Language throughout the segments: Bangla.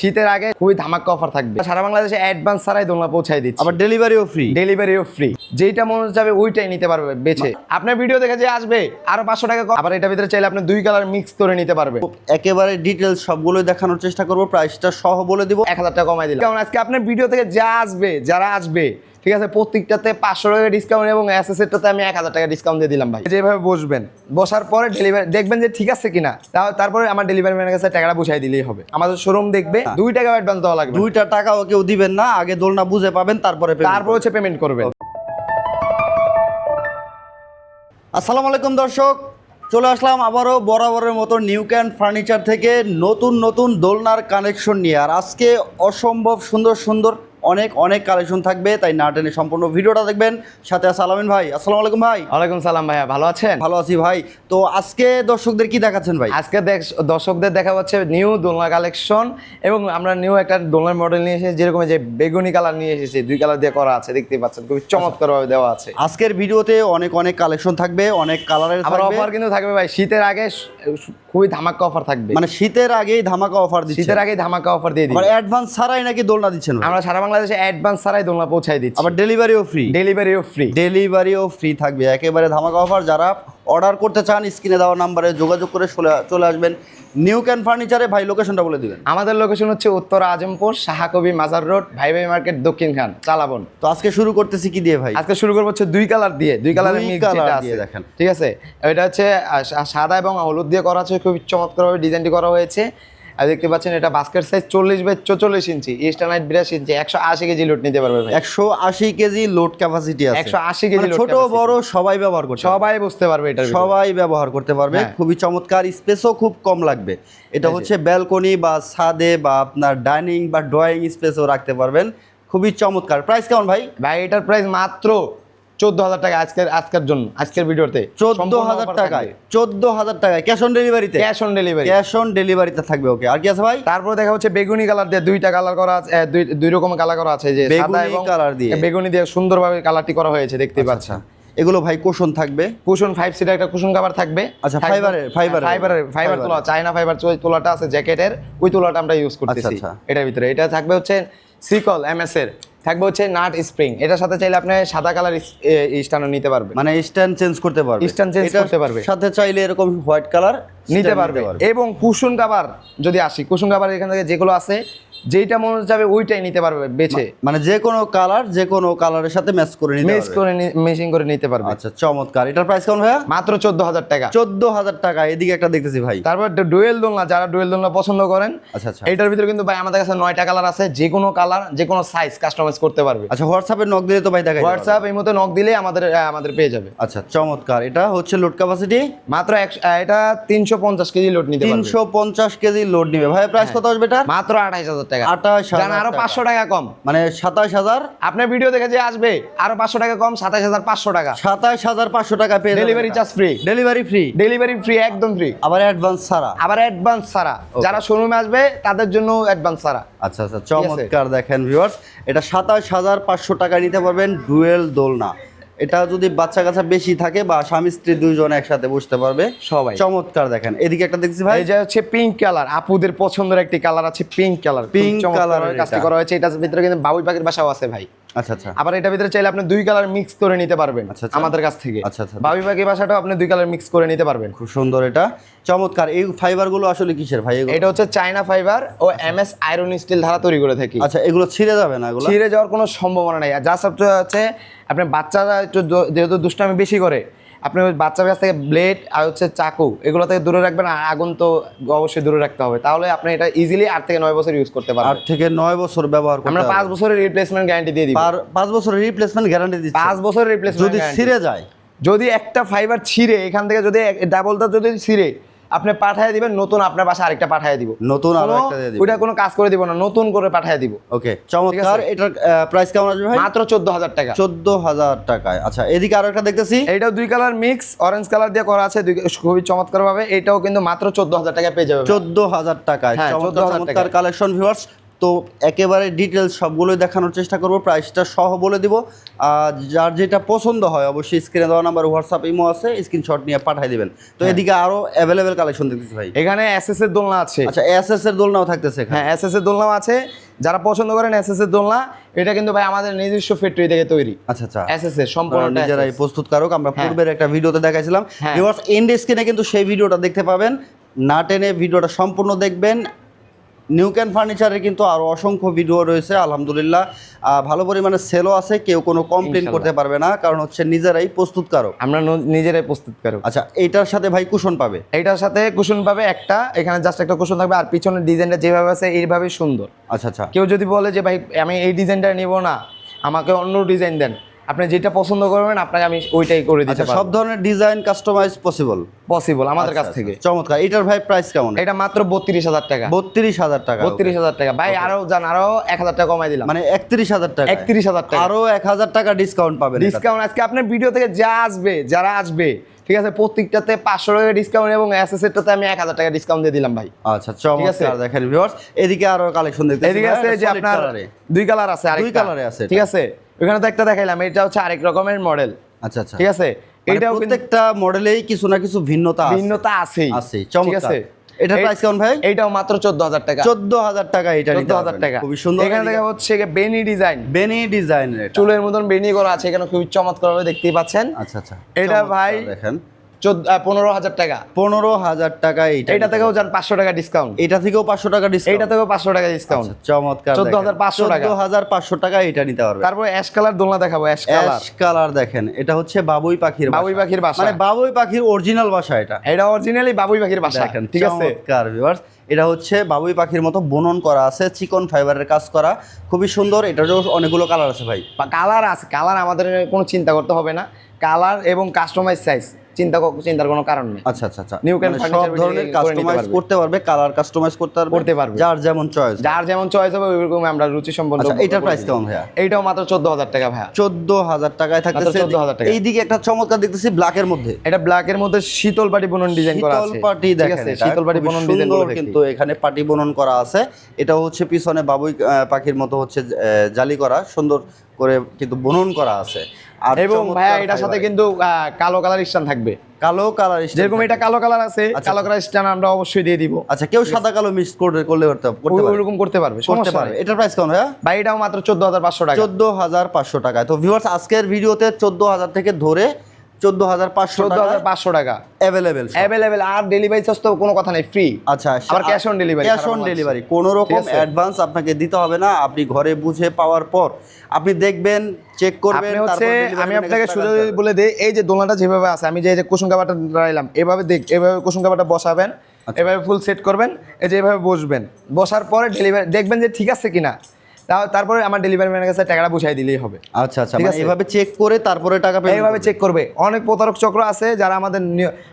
শীতের আগে খুবই ধামাক্কা অফার থাকবে। সারা বাংলাদেশে অ্যাডভান্স ছাড়াই দোলনা পৌঁছাই দিচ্ছি। আবার ডেলিভারিও ফ্রি ডেলিভারিও ফ্রি যেইটা মনে যাবে ওইটাই নিতে পারবে বেছে। আপনার ভিডিও দেখে যে আসবে আরও পাঁচশো টাকা কম। আবার এটার ভিতরে চাইলে আপনি দুই কালার মিক্স করে নিতে পারবে। একেবারে ডিটেলস সবগুলোই দেখানোর চেষ্টা করব প্রাইসটা সহ বলে দিব। এক হাজার টাকা কমাই দিলাম। কারণ আজকে আপনার ভিডিও থেকে যা আসবে যারা আসবে ঠিক আছে প্রত্যেকটাতে পাঁচশো টাকা ডিসকাউন্ট এবং অ্যাসেসেরটাতে আমি এক হাজার টাকা ডিসকাউন্ট দিয়ে দিলাম ভাই। যেভাবে বসবেন বসার পরে ডেলিভারি দেখবেন যে ঠিক আছে কিনা তারপরে আমার ডেলিভারি ম্যানের কাছে টাকাটা বুঝাই দিলেই হবে। আমাদের শোরুম দেখবে দুই টাকা অ্যাডভান্স দেওয়া লাগবে দুইটা টাকাও কেউ দিবেন না আগে দোলনা বুঝে পাবেন তারপরে তারপর হচ্ছে পেমেন্ট করবেন। আসসালামু আলাইকুম দর্শক চলে আসলাম আবারও বরাবরের মতো নিউ ক্যান ফার্নিচার থেকে নতুন নতুন দোলনার কানেকশন নিয়ে। আর আজকে অসম্ভব সুন্দর সুন্দর অনেক অনেক কালেকশন থাকবে তাই না টেনে সম্পূর্ণ ভিডিওটা দেখবেন। সাথে আছে আলামিন ভাই আসসালামু আলাইকুম ভাই। ওয়ালাইকুম সালাম ভাইয়া ভালো আছেন? ভালো আছি ভাই। তো আজকে দর্শকদের কি দেখাচ্ছেন ভাই? আজকে দর্শকদের দেখা হচ্ছে নিউ দোলনা কালেকশন এবং আমরা নিউ একটা দোলনার মডেল নিয়ে এসেছি যেরকম যে বেগুনি কালার নিয়ে এসেছি দুই কালার দিয়ে করা আছে দেখতে পাচ্ছেন খুবই চমৎকার ভাবে দেওয়া আছে। আজকের ভিডিওতে অনেক অনেক কালেকশন থাকবে অনেক কালারের আবার অফার কিন্তু থাকবে ভাই শীতের আগে খুবই ধামাকা অফার থাকবে। মানে শীতের আগেই ধামাকা অফার দিচ্ছে। শীতের আগেই ধামাকা অফার দিয়ে দিই অ্যাডভান্স ছাড়াই নাকি দোলনা দিচ্ছেন আমরা সারা বাংলাদেশে অ্যাডভান্স ছাড়াই দোলনা পৌঁছাই দিচ্ছি। আবার ডেলিভারিও ফ্রি ডেলিভারিও ফ্রি ডেলিভারিও ফ্রি থাকবে। একেবারে ধামাকা অফার যারা অর্ডার করতে চান স্ক্রিনে দেওয়া নাম্বারে যোগাযোগ করে চলে- আসবেন। নিউ ক্যান ফার্নিচারে ভাই লোকেশনটা বলে দিবেন। আমাদের লোকেশন হচ্ছে উত্তর আজমপুর শাহাকবি মাজার রোড ভাই ভাই মার্কেট দক্ষিণ খান। চালাবন। তো আজকে শুরু করতেছি কি দিয়ে ভাই? আজকে শুরু করব হচ্ছে দুই কালার দিয়ে। দুই কালারের দিয়ে আছে। দেখেন। ঠিক আছে? এটা হচ্ছে সাদা এবং হলুদ দিয়ে করা আছে। খুব চমৎকারভাবে ডিজাইনটি করা হয়েছে। আর দেখতে পাচ্ছেন এটা বাস্কেট সাইজ চল্লিশ বাই চল্লিশ ইঞ্চি ইস্টারনাইট বিরাশি ইঞ্চি একশো আশি কেজি লোড নিতে পারবে একশো আশি কেজি লোড ক্যাপাসিটি আছে। 180 কেজি মানে ছোট বড় সবাই ব্যবহার করছে সবাই বুঝতে পারবে এটা সবাই ব্যবহার করতে পারবে। হ্যাঁ। খুবই চমৎকার স্পেসও খুব কম লাগবে। এটা হচ্ছে ব্যালকনি বা ছাদে বা আপনার ডাইনিং বা ড্রয়িং স্পেসও রাখতে পারবেন। খুবই চমৎকার। প্রাইস কেমন ভাই? ভাই এটার প্রাইস মাত্র চোদ্দ হাজার টাকা আজকের আজকের জন্য আজকের ভিডিওতে চোদ্দ হাজার টাকায় চোদ্দ হাজার টাকায় ক্যাশ অন ডেলিভারিতে cash on delivery cash on ডেলিভারিতে থাকবে ওকে আর কি আছে ভাই? তারপরে দেখা হচ্ছে বেগুনি কালার দিয়ে দুইটা কালার করা আছে দুই দুই রকম কালার করা আছে যে সাদা বেগুনি এবং colour দিয়ে। বেগুনি দিয়ে সুন্দরভাবে কালারটি করা হয়েছে দেখতে পাচ্ছেন। এগুলো ভাই কোশন থাকবে? কুশন ফাইভ সিটার একটা কুশন কাভার থাকবে। আচ্ছা, ফাইবারের, ফাইবারের। ফাইবারের ফাইবার তোলা চায়না ফাইবার ওই তোলাটা আছে জ্যাকেটের ওই তোলাটা আমরা ইউজ করতেছি। আচ্ছা। এটার ভিতরে। এটা থাকবে হচ্ছে সিকল এমএস এর। থাকবে হচ্ছে নাট স্প্রিং। এটার সাথে চাইলে আপনি সাদা কালার ইস্টার্ন নিতে পারবেন। মানে স্ট্যান্ড চেঞ্জ করতে পারবে। ইস্টার্ন চেঞ্জ করতে পারবে। সাথে চাইলে এরকম হোয়াইট কালার নিতে পারবে। এবং কুশন কাবার যদি আসি কুশন কাভার এখান থেকে যেগুলো আছে যেইটা মনে যাবে ওইটাই নিতে পারবে বেছে। মানে যে কোনো কালার যে কোনো কালারের সাথে ম্যাচ করে নিতে পারবে। করে মেশিং করে নিতে পারবে। আচ্ছা চমৎকার। এটার প্রাইস কেমন ভাইয়া? মাত্র চোদ্দ হাজার টাকা। চোদ্দ হাজার টাকা। এদিকে একটা দেখতেছি ভাই। তারপর ডুয়েল দোলনা যারা ডুয়েল দোলনা পছন্দ করেন আচ্ছা আচ্ছা। এটার ভিতরে কিন্তু ভাই আমাদের কাছে নয়টা কালার আছে যে কোনো কালার যে কোনো সাইজ কাস্টমাইজ করতে পারবে। আচ্ছা হোয়াটসঅ্যাপে নক দিলে তো ভাই দেখা হোয়াটসঅ্যাপ এই মতো নক দিলে আমাদের আমাদের পেয়ে যাবে। আচ্ছা চমৎকার। এটা হচ্ছে লোড ক্যাপাসিটি মাত্র এটা তিনশো পঞ্চাশ কেজি লোড নিতে পারবে। তিনশো পঞ্চাশ কেজি লোড নিবে। ভাই প্রাইস কত আসবে এটা মাত্র আঠাইশ হাজার টাকা। আঠাশ জান আরও পাঁচশো টাকা কম। মানে সাতাশ হাজার? আপনার ভিডিও দেখে যে আসবে আরও পাঁচশো টাকা কম সাতাশ হাজার পাঁচশো টাকা। সাতাশ হাজার পাঁচশো টাকা পেয়ে delivery charge free delivery free delivery free একদম ফ্রি আবার অ্যাডভান্স ছাড়া। আবার অ্যাডভান্স ছাড়া। যারা শোরুমে আসবে তাদের জন্য অ্যাডভান্স ছাড়া। আচ্ছা আচ্ছা চমৎকার দেখেন ভিউয়ার্স এটা সাতাশ হাজার পাঁচশো টাকা নিতে পারবেন ডুয়েল দোলনা। এটা যদি বাচ্চা কাচ্চা বেশি থাকে বা স্বামী স্ত্রী দুইজন একসাথে বসতে পারবে সবাই। চমৎকার দেখেন। এদিকে একটা দেখছি ভাই। এটা হচ্ছে পিঙ্ক কালার আপুদের পছন্দের একটি কালার আছে পিঙ্ক কালার পিঙ্ক কালার কাজটি। করা হয়েছে। এটার ভিতরে কিন্তু বাবুই পাখির বাসাও আছে ভাই। আচ্ছা আচ্ছা। আবার এটা ভিতরে চাইলে আপনি দুই কালার মিক্স করে নিতে পারবেন আচ্ছা, আচ্ছা। আমাদের কাছ থেকে। আচ্ছা, আচ্ছা। বাবি বাকি বাসাটাও আপনি দুই কালার মিক্স করে নিতে পারবেন। খুব সুন্দর এটা। চমৎকার। এই ফাইবারগুলো আসলে কিসের ভাই এটা হচ্ছে চায়না ফাইবার ও এম এস আয়রন স্টিল ধারা তৈরি করে থাকি। আচ্ছা এগুলো ছিঁড়ে যাবে না এগুলো? ছিঁড়ে যাওয়ার কোনো সম্ভাবনা নাই। আর যা সব হচ্ছে আপনার বাচ্চারা একটু যেহেতু দুষ্টামি বেশি করে আপনি বাচ্চার কাছ থেকে ব্লেড আর হচ্ছে চাকু এগুলো থেকে দূরে রাখবেন আর আগুন তো অবশ্যই দূরে রাখতে হবে। তাহলে আপনি এটা ইজিলি আট থেকে নয় বছর ইউজ করতে আট থেকে নয় বছর ব্যবহার করতে আমরা পাঁচ বছরের রিপ্লেসমেন্ট গ্যারান্টি দিয়ে দিই পাঁচ বছরের রিপ্লেসমেন্ট গ্যারান্টি দিচ্ছি। পাঁচ বছরের রিপ্লেসমেন্ট যদি ছিঁড়ে যায়। যদি একটা ফাইবার ছিঁড়ে এখান থেকে যদি ডাবলটা যদি ছিঁড়ে আপনি পাঠিয়ে দিবেন নতুন আপনার বাসা আরেকটা পাঠিয়ে দিব। নতুন আরও একটা দিয়ে দিব। ওটা কোনো কাজ করে দিব না নতুন করে পাঠিয়ে দিব। ওকে চমৎকার। এটার প্রাইস কেমন আসবে ভাই? মাত্র চোদ্দ হাজার টাকা। চোদ্দ হাজার টাকায়। আচ্ছা এদিকে আরও একটা দেখতেছি। এটাও দুই কালার মিক্স অরেঞ্জ কালার দিয়ে করা আছে খুবই চমৎকার ভাবে এটাও কিন্তু মাত্র চোদ্দ হাজার টাকা পেয়ে যাবে চোদ্দ হাজার টাকায়। হ্যাঁ, চমৎকার 14,000 কালেকশন ভিউয়ার্স তো একেবারে ডিটেলস সবগুলোই দেখানোর চেষ্টা করব প্রাইসটা সহ বলে দিব। আর যার যেটা পছন্দ হয় অবশ্যই স্ক্রিনে দেওয়া নাম্বার হোয়াটসঅ্যাপ ইমো আছে স্ক্রিনশট নিয়ে পাঠিয়ে দিবেন। তো এদিকে আরও অ্যাভেলেবেল কালেকশন দেখতেছি ভাই। এখানে এসএস এর দোলনা আছে। আচ্ছা এস এস এর দোলনাও থাকতেছে হ্যাঁ এসএস এর দোলনাও আছে। যারা পছন্দ করেন এসএস এর দোলনা এটা কিন্তু ভাই আমাদের নিজস্ব ফ্যাক্টরি থেকে তৈরি। আচ্ছা আচ্ছা। এসএস এর সম্পূর্ণ নিজেরাই প্রস্তুতকারক। আমরা হ্যাঁ। পূর্বের একটা ভিডিওতে দেখাইছিলাম। হ্যাঁ। ভিউয়ার্স এন্ড স্ক্রিনে কিন্তু সেই ভিডিওটা দেখতে পাবেন। না টেনে ভিডিওটা সম্পূর্ণ দেখবেন। নিউ ক্যান ফার্নিচারের কিন্তু আরও অসংখ্য ভিডিও রয়েছে আলহামদুলিল্লাহ। ভালো পরিমাণে সেলও আছে কেউ কোনো কমপ্লেন করতে পারবে না কারণ হচ্ছে নিজেরাই প্রস্তুতকারক। আমরা নিজেরাই প্রস্তুত করো আচ্ছা এইটার সাথে ভাই কুশন পাবে? এইটার সাথে কুশন পাবে একটা এখানে জাস্ট একটা কুশন থাকবে আর পিছনের ডিজাইনটা যেভাবে আছে এইভাবেই সুন্দর। আচ্ছা আচ্ছা। কেউ যদি বলে যে ভাই আমি এই ডিজাইনটা নিব না আমাকে অন্য ডিজাইন দেন। আপনি যেটা পছন্দ করবেন আপনাকে আমি ওইটাই করে দিতে আচ্ছা সব ধরনের ডিজাইন কাস্টমাইজ পসিবল পসিবল আমাদের কাছ থেকে। চমৎকার। এটার ভাই প্রাইস কেমন? এটা মাত্র বত্রিশ হাজার টাকা। বত্রিশ হাজার টাকা বত্রিশ হাজার টাকা। ভাই আরও জান আরও এক হাজার টাকা কমাই দিলাম। মানে একত্রিশ হাজার টাকা। একত্রিশ হাজার টাকা। আরও এক হাজার টাকা ডিসকাউন্ট পাবেন ডিসকাউন্ট আজকে আপনার ভিডিও থেকে যা আসবে যারা আসবে ঠিক আছে প্রত্যেকটাতে পাঁচশো টাকা ডিসকাউন্ট এবং এসএসএরটাতে আমি এক হাজার টাকা ডিসকাউন্ট দিয়ে দিলাম ভাই। আচ্ছা চমৎকার দেখেন ভিউয়ার্স এদিকে আরও কালেকশন দেখতে এদিকে আছে যে আপনার দুই কালার আছে আরেকটা। কালারে আছে ঠিক আছে? ওখানে তো একটা দেখাইলাম এটা হচ্ছে আরেক রকমের মডেল আচ্ছা আচ্ছা। ঠিক আছে? এটা এইটাও প্রত্যেকটা মডেলেই কিছু না কিছু ভিন্নতা ভিন্নতা আছেই। আছে ঠিক চমৎকার। আছে? এটার প্রাইস কেমন ভাই? এটাও মাত্র চোদ্দ হাজার টাকা। চোদ্দ হাজার টাকা এটা চোদ্দ নিতে হাজার পারবেন। টাকা। খুবই সুন্দর এখানে দেখা হচ্ছে বেনি ডিজাইন বেনি ডিজাইন চুলের মতন বেনি করা আছে এখানে খুবই চমৎকার ভাবে দেখতেই পাচ্ছেন। আচ্ছা আচ্ছা। এটা ভাই দেখেন। পনেরো হাজার টাকা। পনেরো হাজার টাকা এইটা থেকেও যান পাঁচশো টাকা ডিসকাউন্ট এটা থেকেও পাঁচশো টাকা ডিসকাউন্ট এইটা থেকেও পাঁচশো টাকা ডিসকাউন্ট চমৎকার 14,500 টাকা। চোদ্দ হাজার পাঁচশো টাকা এটা নিতে পারবে তারপর অ্যাশ কালার দোলনা দেখাবো অ্যাশ কালার কালার দেখেন এটা হচ্ছে বাবুই পাখির বাবুই পাখির বাসা। মানে বাবুই পাখির অরিজিনাল বাসা এটা। এটা অরিজিনালি বাবুই পাখির বাসা দেখেন ঠিক আছে? চমৎকার ভিউয়ার্স এটা হচ্ছে বাবুই পাখির মতো বুনন করা আছে চিকন ফাইবারের কাজ করা। খুবই সুন্দর এটারও অনেকগুলো কালার আছে ভাই। কালার আছে কালার আমাদের কোনো চিন্তা করতে হবে না। কালার এবং কাস্টমাইজ সাইজ চিন্তা চিন্তার কোনো কারণ নেই। আচ্ছা আচ্ছা আচ্ছা। New Can মানে সব ধরনের কাস্টমাইজ করতে পারবে কালার কাস্টমাইজ করতে পারবে করতে পারবে। যার যেমন চয়েস যার যেমন চয়েস হবে ওইরকম আমরা রুচি সম্পন্ন আচ্ছা এটার প্রাইস কেমন ভাইয়া? এইটাও মাত্র চোদ্দ হাজার টাকা ভাইয়া। চোদ্দ হাজার টাকায় থাকতেছে। 14,000 টাকা। এইদিকে একটা চমৎকার দেখতেছি ব্ল্যাক এর মধ্যে। এটা ব্ল্যাক এর মধ্যে শীতল পাটি বুনন ডিজাইন করা আছে। শীতল পাটি দেখেন শীতল পাটি বুনন ডিজাইন সুন্দর কিন্তু এখানে পাটি বুনন করা আছে। এটা হচ্ছে পিছনে বাবুই পাখির মতো হচ্ছে জালি করা সুন্দর করে কিন্তু বুনন করা আছে। আর এবং ভাইয়া এটার সাথে কিন্তু কালো কালার স্টান থাকবে। কালো কালার যেরকম এটা কালো কালার আছে আচ্ছা, কালো কালার স্টান আমরা অবশ্যই দিয়ে দিব। আচ্ছা কেউ সাদা কালো মিক্স করে করলে করতে করতে পারে ওইরকম করতে পারবে করতে পারবে। এটার প্রাইস কেমন ভাইয়া? ভাই এটাও মাত্র চোদ্দ হাজার পাঁচশো টাকা। চোদ্দ হাজার পাঁচশো টাকায় তো ভিউয়ার্স আজকের ভিডিওতে চোদ্দ হাজার থেকে ধরে চোদ্দ হাজার পাঁচশো চোদ্দ হাজার পাঁচশো টাকা। অ্যাভেলেবেল অ্যাভেলেবেল আর ডেলিভারি চার্জ তো কোনো কথা নেই ফ্রি আচ্ছা আবার cash on delivery, cash on delivery কোনো রকম অ্যাডভান্স আপনাকে দিতে হবে না আপনি ঘরে বুঝে পাওয়ার পর আপনি দেখবেন চেক করবেন হচ্ছে আমি আপনাকে দেবেন। বলে দিই এই যে দোলনাটা যেভাবে আছে আমি যে কুসুম কাবাটা রাইলাম এভাবে দেখ এভাবে কুসুম কাবাটা বসাবেন আচ্ছা। এভাবে ফুল সেট করবেন এই যে এভাবে বসবেন। বসার পরে ডেলিভারি দেখবেন যে ঠিক আছে কিনা। তারপরে আমার ডেলিভারি ম্যানের কাছে টাকাটা বুঝাই দিলেই হবে। আচ্ছা আচ্ছা মানে এভাবে চেক করে তারপরে টাকা পেমেন্ট এইভাবে চেক করবে। অনেক প্রতারক চক্র আছে যারা আমাদের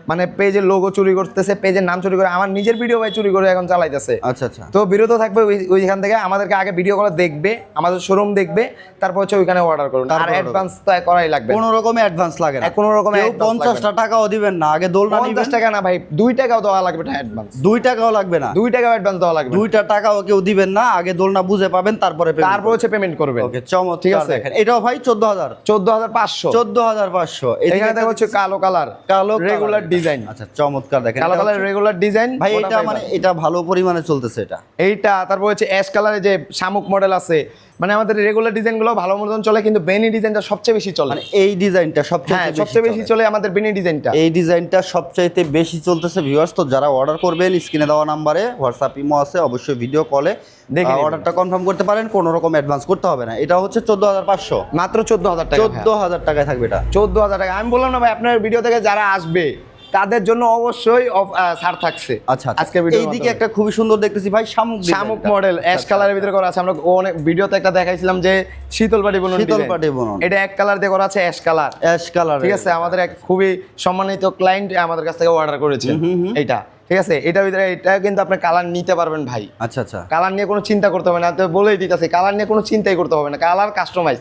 মানে পেজের লোগো চুরি করতেছে পেজের নাম চুরি করে। আমার নিজের ভিডিও ভাই চুরি করে এখন চালাইতেছে। আচ্ছা আচ্ছা। তো বিরত থাকবে ওই- ওইখান থেকে। আমাদেরকে আগে ভিডিও করে দেখবে আমাদের শোরুম দেখবে তারপর হচ্ছে ওইখানে অর্ডার করুন আর অ্যাডভান্স তো করাই লাগবে কোনো রকম অ্যাডভান্স লাগে না। কোনো রকম কেউ পঞ্চাশটা টাকাও দিবেন না। আগে দোলনা পঞ্চাশ টাকা না ভাই দুই টাকাও দেওয়া লাগবে না অ্যাডভান্স দুই টাকাও লাগবে না। দুই টাকাও অ্যাডভান্স দেওয়া লাগবে দুইটা টাকাও কেউ দিবেন না। আগে দোলনা বুঝে পাবেন তারপরে payment তারপর হচ্ছে পেমেন্ট করবেন। ওকে চমৎকার ঠিক আছে। এটাও ভাই চোদ্দ হাজার চোদ্দ হাজার পাঁচশো। চোদ্দ হাজার পাঁচশো এখানে দেখা হচ্ছে কালো কালার কালো রেগুলার ডিজাইন আচ্ছা চমৎকার দেখেন। কালো কালার রেগুলার ডিজাইন ভাই এটা মানে এটা ভালো পরিমাণে চলতেছে এটা। এইটা তারপর হচ্ছে অ্যাশ কালারের যে শামুক মডেল আছে মানে আমাদের রেগুলার ডিজাইনগুলো ভালো মতন চলে কিন্তু বেনি ডিজাইনটা সবচেয়ে বেশি চলে। মানে এই ডিজাইনটা সবচেয়ে হ্যাঁ সবচেয়ে বেশি চলে। আমাদের বেনি ডিজাইনটা এই ডিজাইনটা সবচাইতে বেশি চলতেছে ভিউয়ার্স তো যারা অর্ডার করবেন স্ক্রিনে দেওয়া নাম্বারে হোয়াটসঅ্যাপ ইমো আছে অবশ্যই ভিডিও কলে দেখে অর্ডারটা কনফার্ম করতে পারেন কোনো রকম অ্যাডভান্স করতে হবে না। এটা হচ্ছে চোদ্দ হাজার পাঁচশো। মাত্র চোদ্দ হাজার টাকা চোদ্দ হাজার টাকায় থাকবে এটা। চোদ্দ হাজার টাকা। আমি বললাম না ভাই আপনার ভিডিও থেকে যারা আসবে তাদের জন্য অবশ্যই ছাড় থাকছে। আচ্ছা আজকে ভিডিও এইদিকে একটা খুবই সুন্দর দেখতেছি ভাই শামুক শামুক মডেল অ্যাশ আচ্ছা, কালারের ভিতরে করা আছে। আমরা অনেক ভিডিওতে একটা দেখাইছিলাম যে শীতল পাটি বুনন শীতল পাটি বুনন। এটা এক কালার দিয়ে করা আছে অ্যাশ কালার অ্যাশ কালার ঠিক আছে আমাদের এক খুবই সম্মানিত ক্লায়েন্ট আমাদের কাছ থেকে অর্ডার করেছে এইটা। ঠিক আছে এটার ভিতরে এটা কিন্তু আপনি কালার নিতে পারবেন ভাই। আচ্ছা আচ্ছা। কালার নিয়ে কোনো চিন্তা করতে হবে না। তো বলেই দিতেছে কালার নিয়ে কোনো চিন্তাই করতে হবে না। কালার কাস্টমাইজ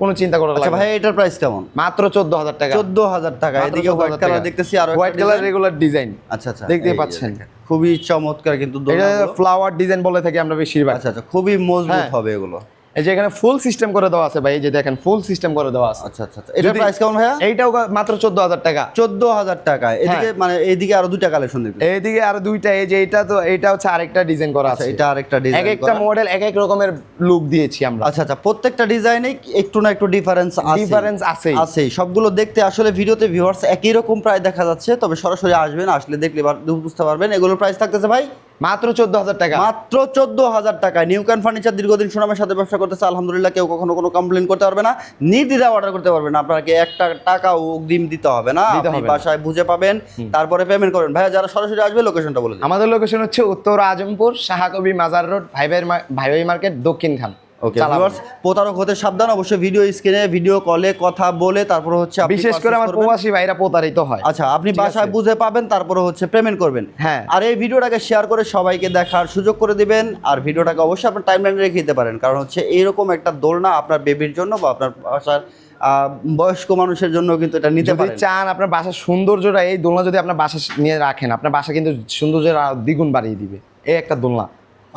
কোনো চিন্তা করার আচ্ছা লাগবে ভাই এটার প্রাইস কেমন? মাত্র চোদ্দ হাজার টাকা। চোদ্দ হাজার টাকা এদিকে 14,000 হোয়াইট কালার দেখতেছি আর হোয়াইট কালার রেগুলার ডিজাইন আচ্ছা আচ্ছা। দেখতে পাচ্ছেন। খুবই চমৎকার কিন্তু এটা ফ্লাওয়ার ডিজাইন বলে থাকি আমরা বেশিরভাগ। আচ্ছা আচ্ছা খুবই মজবুত হ্যাঁ। হবে এগুলো। এই যে এখানে ফুল সিস্টেম করে দেওয়া আছে ভাই এই যে দেখেন ফুল সিস্টেম করে দেওয়া আছে। আচ্ছা আচ্ছা আচ্ছা। যদি- প্রাইস কেমন ভাইয়া? এইটাও মাত্র চোদ্দ হাজার টাকা। চোদ্দ হাজার টাকা। এদিকে মানে এইদিকে আরও দুইটা কালেকশন দেখতে এইদিকে আরও দুইটা এই যে এটা তো এটা হচ্ছে আরেকটা ডিজাইন করা আচ্ছা আছে। এটা আরেকটা ডিজাইন এক একটা মডেল এক এক রকমের লুক দিয়েছি আমরা। আচ্ছা আচ্ছা প্রত্যেকটা ডিজাইনে একটু না একটু ডিফারেন্স আছে ডিফারেন্স আছে আছে সবগুলো দেখতে আসলে ভিডিওতে ভিউয়ার্স একই রকম প্রায় দেখা যাচ্ছে তবে সরাসরি আসবেন আসলে দেখলে বুঝতে পারবেন এগুলোর প্রাইস থাকতেছে ভাই মাত্র চোদ্দ হাজার টাকা। মাত্র চোদ্দ হাজার টাকা। নিউ ক্যান ফার্নিচার দীর্ঘদিন সুনামের সাথে ব্যবসা করতেছে। আলহামদুলিল্লাহ কেউ কখনো কোনো কমপ্লেন করতে পারবে না। নির্দ্বিধা অর্ডার করতে পারবেন আপনাকে একটা টাকা অগ্রিম দিতে হবে না। আপনি বাসায় বুঝে পাবেন। তারপরে পেমেন্ট করবেন ভাইয়া যারা সরাসরি আসবে লোকেশনটা বলে দিন। আমাদের লোকেশন হচ্ছে উত্তর আজমপুর শাহাকবি মাজার রোড ভাইভাই ভাই ভাই ভাই মার্কেট দক্ষিণ খান। ওকে ভিউয়ার্স প্রতারক হতে সাবধান অবশ্যই ভিডিও স্ক্রিনে ভিডিও কলে কথা বলে তারপর হচ্ছে আপনি বিশেষ করে আমার প্রবাসী ভাইরা প্রতারিত হয়। আচ্ছা আপনি বাসায় বুঝে পাবেন তারপরে হচ্ছে পেমেন্ট করবেন। হ্যাঁ। আর এই ভিডিওটাকে শেয়ার করে সবাইকে দেখার সুযোগ করে দিবেন আর ভিডিওটাকে অবশ্যই আপনার টাইমলাইনে রেখে দিতে পারেন। কারণ হচ্ছে এইরকম একটা দোলনা আপনার বেবির জন্য বা আপনার বাসার আহ, বয়স্ক মানুষের জন্য কিন্তু এটা নিতে পারেন। চান আপনার বাসার সৌন্দর্যটা এই দোলনা যদি আপনার বাসা নিয়ে রাখেন আপনার বাসা কিন্তু সৌন্দর্যের দ্বিগুণ বাড়িয়ে দিবে। এই একটা দোলনা।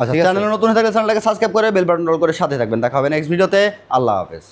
আচ্ছা চ্যানেলে নতুন হয়ে থাকলে চ্যানেলটাকে সাবস্ক্রাইব করে বেল বাটন রোল করে সাথে থাকবেন। দেখা হবে নেক্সট ভিডিওতে আল্লাহ হাফেজ।